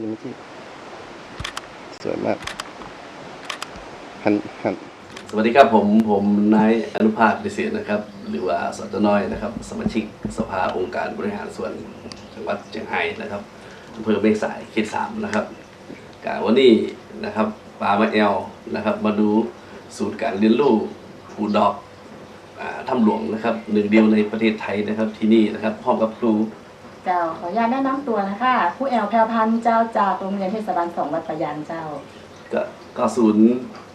ที่สวยมากหันหันสวัสดีครับผมผมนายอนุภาคดิเศษนะครับ หรือว่าสตน้อยนะครับ สมาชิกสภาองค์การบริหารส่วนจังหวัดเชียงรายนะครับอำเภอเมฆสายเขตสามนะครับกะวันนี้นะครับปามาแอลนะครับ มาดูสูตรการเรียนรู้ปูดอกถ้ำหลวงนะครับหนึ่งเดียวในประเทศไทยนะครับที่นี่นะครับพร้อมกับครู เจ้าขออนุญาตแนะนำตัวนะคะผู้แอลแพรวพันธ์เจ้าจากโรงเรียนเทศบาลสองวัดประยางเจ้า ก็ก็ศูนย์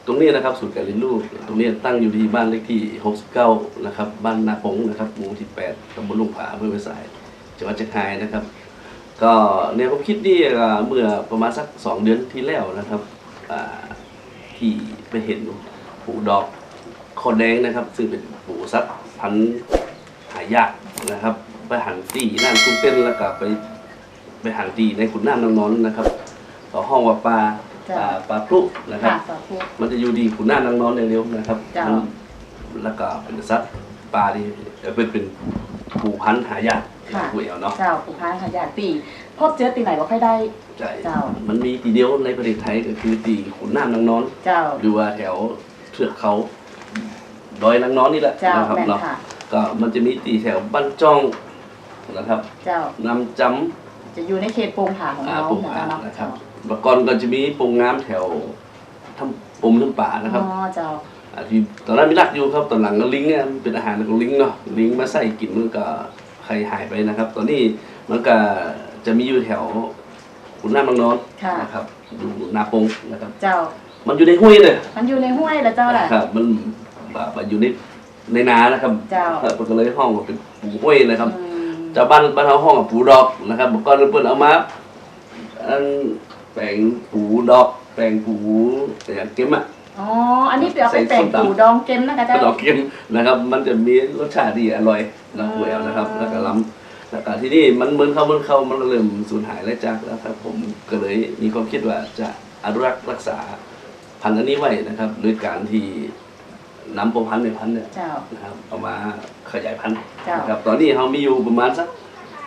ตรงนี้นะครับศูนย์การเรียนรู้ตรงนี้ตั้งอยู่ที่บ้านเลขที่ 69 นะครับ บ้านนาปงนะครับหมู่ที่ 8ตำบลลุงผาอำเภอเวสายจังหวัดเชียงรายนะครับ ก็แนวความคิดนี่ก็เมื่อประมาณสัก 2 เดือนที่แล้วนะครับอ่าที่ไปเห็นปูดอกคอแดงนะครับ ซึ่งเป็นปูสัตว์พันธุ์หายาก นะครับ ไปหันตีน้ำกุ้งเต้นแล้วก็ไปไปหันตีในขุนน้ำนางนอนนะครับต่อห้องว่าปลาปลาปลาพลุนะครับ ค่ะสาธุ มันจะอยู่ดีขุนหน้านางนอนเร็วๆนะครับจ้ะ มันแล้วก็เป็นสัตว์ปลาที่เอ่อเป็นเป็นผูพันธุ์หายากค่ะผูเอวเนาะเจ้าผู้พานขยะตีพบเจอตีไหนว่าค่อยได้ ใช่เจ้า มันมีตีเดียวในประเทศไทยก็คือตีขุนหน้านางนอน เจ้า หรือว่าแถวเทือกเขาดอยนางนอนนี่แหละเจ้านะครับแม่นเนาะค่ะ ก็มันจะมีตีแถวบ้านจ้องนะครับเจ้านำจจะอยู่ในเขตโปงผาของำอาเราปุ่งเหมือนอากันเนาะนะครับเจ้าเมื่อก่อนก็จะมีปงงามแถวทำปมทั้งป่านะครับอ๋อเจ้าอ่าที่ตอนนั้นมีรักอยู่ครับตอนหลังก็ลิงเนี่ยมันเป็นอาหารของลิงเนาะลิงมาใส่กินมันก็ใครหายไปนะครับ ตอนนี้มันก็จะมีอยู่แถวขุนน้ำบางนอนค่ะ นะครับอยู่นาปงนะครับ เจ้า มันอยู่ในห้วยเลยมันอยู่ในห้วยแล้วเจ้าแหละ ครับมันแบบว่าอยู่ใน ในนานะครับเจ้าครับมันก็เลยห้องว่าเป็นปูห้วยนะครับ อืมเจ้าบ้านบ้านเขาห้องกับปูดอกนะครับเมื่อก่อนเพิ่นเอามาอันแปลงปูดอก แปลงปูแต่อย่างเก็มอะอ๋อ อันนี้เดี๋ยวไปแต่งใส่ส้มตำ ปูดองเกมนะคะกเจ้าระดอกเค็มนะครับ มันจะมีรสชาติดีอร่อยนะอืมหวยนะครับ แล้วก็ล้ำแล้วก็ที่นี่มันเหมือนเขาเหมือนเขามันเริ่มสูญหายและจากแล้วครับ ผมก็เลยมีความคิดว่าจะอนุรักษ์รักษาพันธุ์อันนี้ไว้นะครับโดยการที่ นำปพันธุ์ในพันธุ์เนี่ยเจ้า นะครับเอามาขยายพันธุ์เจ้านนะครับตอนนี้เขามีอยู่ประมาณสัก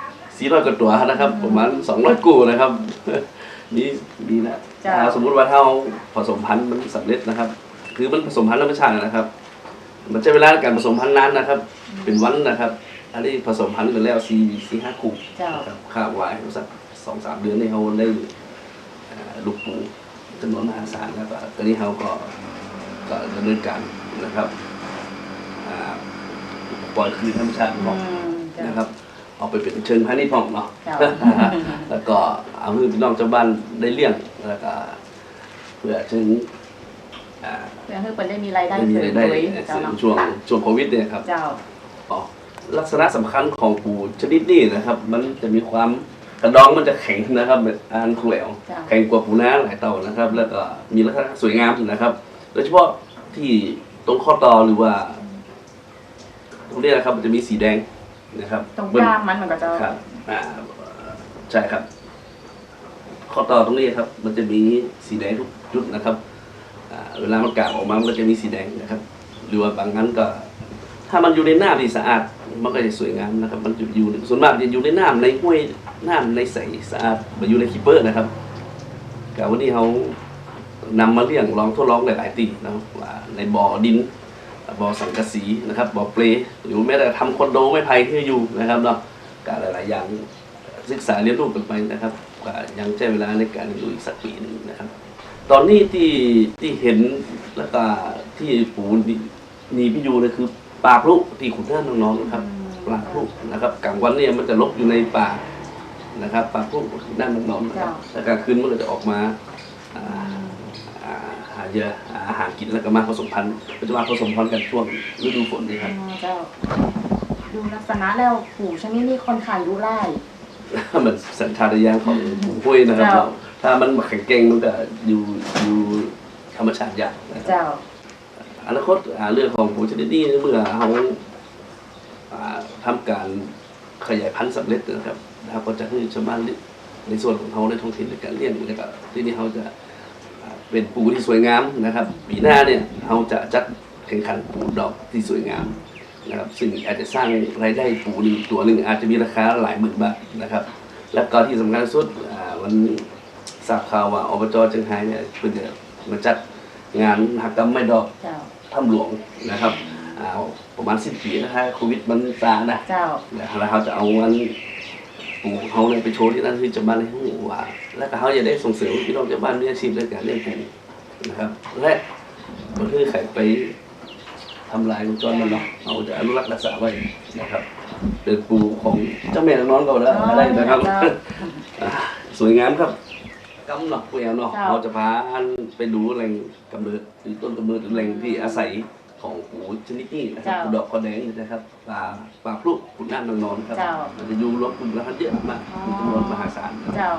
400กว่าตัวนะครับ ประมาณ200กูนะครับมีมีนะจ้ะถ้าสมมุติว่าถ้าเราผสมพันธุ์มันสำเร็จนะครับ คือมันผสมพันธุ์ธรรมชาตินะครับ มันใช้เวลาในการผสมพันธุ์นานนะครับ เป็นวันนะครับ อันนี้ผสมพันธุ์กันแล้วสี่สี่ห้าคู่เจ้า นะครับคาดไว้สักสองสามเดือนนี่เขาได้เอ่อลูกปูจำนวนมหาศาลแล้วก็ตอนนี้เขาก็ ก็ดำเนินการนะครับอ่าปล่อยคืนธรรมชาติอืของมเจ้านะครับ เอาไปเป็นเชิงพาณิชย์พร้อมเนาะเจ้าแล้วก็เอาให้พี่น้องเจ้าบ้านได้เลี้ยงแล้วก็เพื่อถึงอ่าเพื่อให้เปิดได้มีรายได้ได้มีเสริมรายได้ด้วยเสเจ้าริมเนาะช่วงช่วงโควิดเนี่ยครับเจ้าอ๋อลักษณะสำคัญของปูชนิดนี้นะครับ มันจะมีความกระดองมันจะแข็งนะครับแบบอ่านแขววจ้ะแข็งกว่าปูนาหลายเต่านะครับ แล้วก็มีลักษณะสวยงามนะครับ โดยเฉพาะที่ตรงข้อต่อหรือว่า ตรงนี้นะครับ มันจะมีสีแดงนะครับตรงกล้ามมันมันก็จะครับอ่าใช่ครับ ข้อต่อตรงนี้ครับ มันจะมีสีแดงทุกจุดนะครับอ่าเวลามันกางออกมา มันก็จะมีสีแดงนะครับ หรือว่าบางงั้นก็ ถ้ามันอยู่ในน้ำที่สะอาด มันก็จะสวยงามนะครับ มันจะอยู่ส่วนมากจะอยู่ในน้ำในห้วยน้ำในใสสะอาดมาอยู่ในคีเปอร์นะครับแต่วันนี้เขา นำมาเลี้ยงลองทดลองหลายๆตีนะครับว่าในบ่อดินบ่อสังกะสีนะครับบ่อเปลหรือแม้แต่ทำคอนโดไม้ไผ่ที่อยู่นะครับเนาะก็หลาย ๆ อย่างศึกษาเรียนรู้กันไปนะครับก็ยังใช้เวลาในการเรียนรู้อีกสักปีหนึงนะครับ ตอนนี้ที่ที่เห็นแล้วก็ที่ปูนี่มีพี่ยูเลยคือปลาพลุที่ขุนท่านน้องๆนะครับปลาพลุนะครับกลางวันเนี่ยมันจะลบอยู่ในป่านะครับปลาพลุด้านน้องๆนะครับแต่กลางคืนมันก็จะออกมาอ่าอ่าหา เหยื่อหาอาหารกินแล้วก็มาผสมพันธุ์ก็จะมาผสมพันธุ์กันช่วงฤดูฝนนี่ครับอ๋อเจ้า ดูลักษณะแล้วปูชนิดนี้ค่อนข้างรู้ไล่มันสัญชาตญาณของปูห้วยนะครับเจ้าถ้ามันแข็งแกร่งมันก็อยู่อยู่ธรรมชาติยากนะครับเจ้าอนาคตอ่าเรื่องของปูชนิดนี้เมื่อเขาอ่าทำการขยายพันธุ์สำเร็จนะครับเราก็จะให้ชาวบ้านในส่วนของเขาในท้องถิ่นในการเลี้ยงแล้วก็ที่นี่เขาจะอ่า เป็นปูที่สวยงามนะครับ ปีหน้าเนี่ยเขาจะจัดแข่งขันปูดอกที่สวยงามนะครับซึ่งอาจจะสร้างรายได้ปูหนึ่งตัวหนึ่งอาจจะมีราคาหลายหมื่นบาทนะครับ แล้วก็ที่สำคัญที่สุดอ่ามันทราบข่าวว่าอบจเชียงรายเนี่ยเพิ่งจะมาจัดงานมหกรรมไม่ดอกเจ้าถ้ำหลวงนะครับอ่าประมาณสิบปีนะฮะโควิดมันซานะเจ้าแล้วเขาจะเอาวันปู่ ของเขาเนี่ยไปโชว์ที่นั่นที่จะบ้านให้หูว่า แล้วก็เขาจะได้ส่งเสริมพี่น้องชาวบ้านมีอาชีพในการเลี้ยงปูนะครับและก็คือใครไปทำลายวงจรมันเนาะเราจะอนุรักษ์รักษาไว้นะครับเป็นปูของเจ้าแม่นางนอนก็แล้วอะไรนะครับอ่าสวยงามครับกำเนาะพวกเราเนาะเจ้าเราจะพาไปดูแหล่งกำเนิดหรือต้นกำเนิดหรือแหล่งที่อาศัย ของปูชนิดนี้นะครับเจ้าปูดอกคอแดงนะครับปลาปลาพลุขุนน้ำนางนอนครับเจ้ามันจะอยู่รวมกลุ่มกันเยอะมากอ๋อ มีจำนวนมหาศาลนะครับเจ้า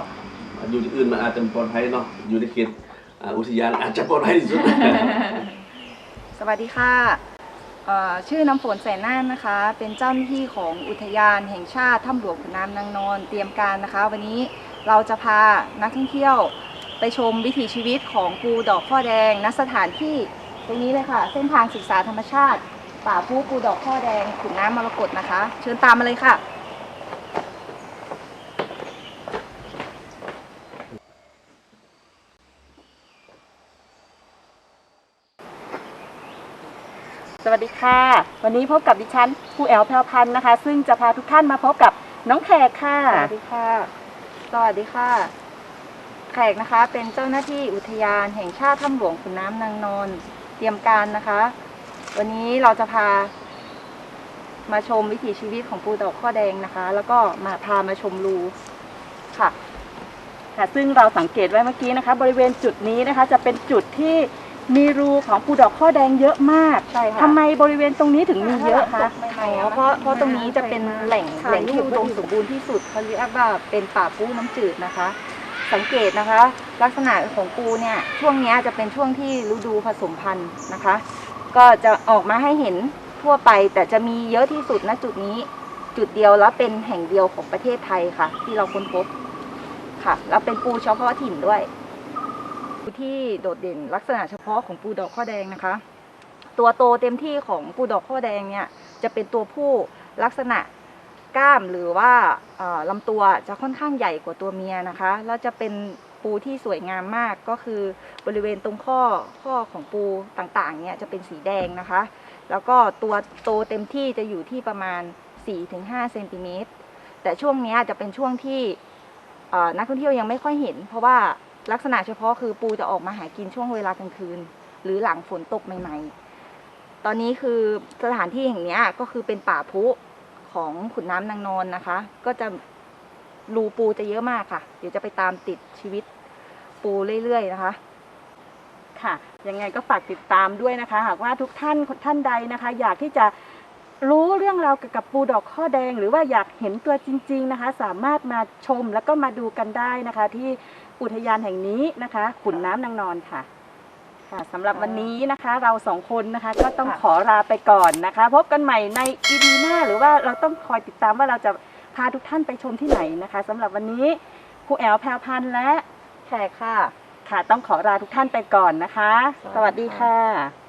อยู่ที่อื่นมันอาจจะปลอดภัยเนาะอยู่ในเขตอ่าอุทยานอาจจะปลอดภัยที่สุด สวัสดีค่ะเอ่อชื่อน้ำฝนแสนน่านนะคะ เป็นเจ้าหน้าที่ของอุทยานแห่งชาติถ้ำหลวงขุนน้ำนางนอนเตรียมการนะคะ วันนี้เราจะพานักท่องเที่ยวไปชมวิถีชีวิตของปูดอกข้อแดงณสถานที่ ตรงนี้เลยค่ะ เส้นทางศึกษาธรรมชาติ ป่าปูปูดอกข้อแดงขุนน้ำมรกตนะคะ เชิญตามมาเลยค่ะ สวัสดีค่ะ วันนี้พบกับดิฉันครูแอลแพรวพันธ์นะคะ ซึ่งจะพาทุกท่านมาพบกับน้องแขกค่ะ สวัสดีค่ะ สวัสดีค่ะ แขกนะคะเป็นเจ้าหน้าที่อุทยานแห่งชาติถ้ำหลวงขุนน้ำนางนอน เตรียมการนะคะ วันนี้เราจะพา มาชมวิถีชีวิตของปูดอกข้อแดงนะคะ แล้วก็มาพามาชมรูค่ะค่ะ ซึ่งเราสังเกตไว้เมื่อกี้นะคะ บริเวณจุดนี้นะคะ จะเป็นจุดที่มีรูของปูดอกข้อแดงเยอะมากใช่ค่ะทำไมบริเวณตรงนี้ถึงมีเยอะคะอ๋อเพราะเพราะตรงนี้จะเป็นแหล่งแหล่งที่อุดมสมบูรณ์ที่สุดเขาเรียกว่าเป็นป่าปูน้ำจืดนะคะ สังเกตนะคะ ลักษณะของปูเนี่ยช่วงนี้จะเป็นช่วงที่ฤดูผสมพันธุ์นะคะ ก็จะออกมาให้เห็นทั่วไป แต่จะมีเยอะที่สุดณจุดนี้จุดเดียวแล้วเป็นแห่งเดียวของประเทศไทยค่ะ ที่เราค้นพบค่ะแล้วเป็นปูเฉพาะถิ่นด้วยปูที่โดดเด่นลักษณะเฉพาะของปูดอกข้อแดงนะคะ ตัวโตเต็มที่ของปูดอกข้อแดงเนี่ยจะเป็นตัวผู้ลักษณะ กล้ามหรือว่าลำตัวจะค่อนข้างใหญ่กว่าตัวเมียนะคะแล้วจะเป็นปูที่สวยงามมากก็คือบริเวณตรงข้อข้อของปูต่างๆเนี่ยจะเป็นสีแดงนะคะ แล้วก็ตัวโตเต็มที่จะอยู่ที่ประมาณ 4-5เซนติเมตรแต่ช่วงนี้จะเป็นช่วงที่นักท่องเที่ยวยังไม่ค่อยเห็น เพราะว่าลักษณะเฉพาะคือปูจะออกมาหากินช่วงเวลากลางคืน หรือหลังฝนตกใหม่ ๆ ตอนนี้คือสถานที่แห่งนี้ก็คือเป็นป่าพุ ของขุนน้ำนางนอนนะคะ ก็จะรูปูจะเยอะมากค่ะ เดี๋ยวจะไปตามติดชีวิตปูเรื่อยๆนะคะ ค่ะ ยังไงก็ฝากติดตามด้วยนะคะ หากว่าทุกท่านท่านใดนะคะ อยากที่จะรู้เรื่องราวเกี่ยวกับปูดอกข้อแดง หรือว่าอยากเห็นตัวจริง ๆนะคะ สามารถมาชมแล้วก็มาดูกันได้นะคะ ที่อุทยานแห่งนี้นะคะ ขุนน้ำนางนอนค่ะ ค่ะสำหรับวันนี้นะคะเราสองคนนะคะก็ต้องค่ะขอลาไปก่อนนะคะ พบกันใหม่ในอีพีหน้าหรือว่าเราต้องคอยติดตามว่าเราจะพาทุกท่านไปชมที่ไหนนะคะสำหรับวันนี้ครูแอลแพรวพันธ์และแขกค่ะ ค่ะต้องขอลาทุกท่านไปก่อนนะคะสสวัวัสสดีดีค่ะค่ะ